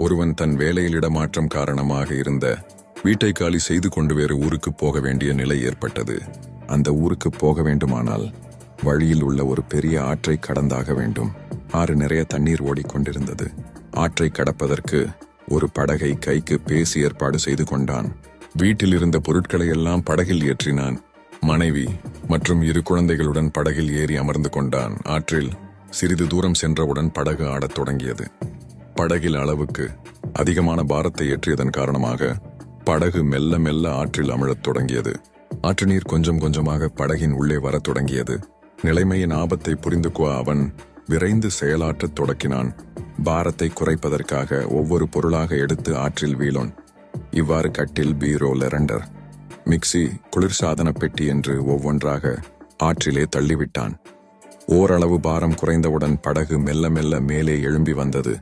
ஒருவன் தன் வேலையில் இடமாற்றம் காரணமாக இருந்த வீட்டை காலி செய்து கொண்டு வேறு ஊருக்கு போக வேண்டிய நிலை ஏற்பட்டது. அந்த ஊருக்கு போக வேண்டுமானால் வழியில் உள்ள ஒரு பெரிய ஆற்றை கடந்தாக வேண்டும். ஆறு நிறைய தண்ணீர் ஓடிக்கொண்டிருந்தது ஆற்றை கடப்பதற்கு ஒரு படகை கைக்கு பேசி ஏற்பாடு செய்து கொண்டான். வீட்டில் இருந்த பொருட்களை எல்லாம் படகில் ஏற்றினான். மனைவி மற்றும் இரு குழந்தைகளுடன் படகில் ஏறி அமர்ந்து கொண்டான். ஆற்றில் சிறிது தூரம் சென்றவுடன் படகு ஆடத் தொடங்கியது. படகில் அளவுக்கு அதிகமான பாரத்தை ஏற்றியதன் காரணமாக படகு மெல்ல மெல்ல ஆற்றில் அமிழத் தொடங்கியது. ஆற்று நீர் கொஞ்சம் கொஞ்சமாக படகின் உள்ளே வரத் தொடங்கியது. நிலைமையின் ஆபத்தை புரிந்துக்குவா அவன் விரைந்து செயலாற்றத் தொடக்கினான். பாரத்தை குறைப்பதற்காக ஒவ்வொரு பொருளாக எடுத்து ஆற்றில் வீழோன். இவ்வாறு கட்டில் பீரோ லெரண்டர் மிக்ஸி குளிர்சாதன பெட்டி என்று ஒவ்வொன்றாக ஆற்றிலே தள்ளிவிட்டான். ஓரளவு பாரம் குறைந்தவுடன் படகு மெல்ல மெல்ல மேலே எழும்பி வந்தது.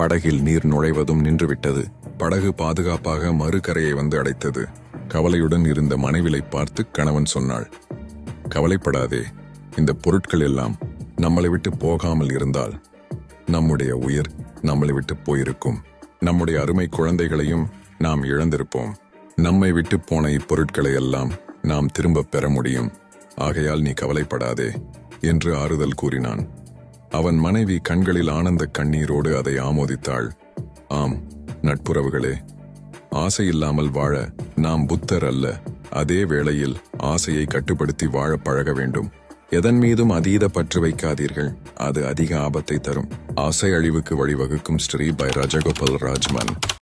படகில் நீர் நுழைவதும் நின்றுவிட்டது. படகு பாதுகாப்பாக மறுகரையை வந்து அடைத்தது. கவலையுடன் இருந்த மனைவிலை பார்த்து கணவன் சொன்னாள் கவலைப்படாதே இந்த பொருட்கள் எல்லாம் நம்மளை விட்டு போகாமல் இருந்தால் நம்முடைய உயிர் நம்மளை விட்டு போயிருக்கும். நம்முடைய அருமை குழந்தைகளையும் நாம் இழந்திருப்போம். நம்மை விட்டு போன இப்பொருட்களை எல்லாம் நாம் திரும்பப் பெற முடியும். ஆகையால் நீ கவலைப்படாதே என்று ஆறுதல் கூறினான். அவன் மனைவி கண்களில் ஆனந்த கண்ணீரோடு அதை ஆமோதித்தாள். ஆம் நட்புறவுகளே ஆசை இல்லாமல் வாழ நாம் புத்தர் அல்ல. அதே வேளையில் ஆசையை கட்டுப்படுத்தி வாழ பழக வேண்டும். எதன் மீதும் அதீத பற்று வைக்காதீர்கள். அது அதிக ஆபத்தை தரும். ஆசை அழிவுக்கு வழிவகுக்கும் ஸ்ரீ பை ராஜகோபால் ராஜ்மன்.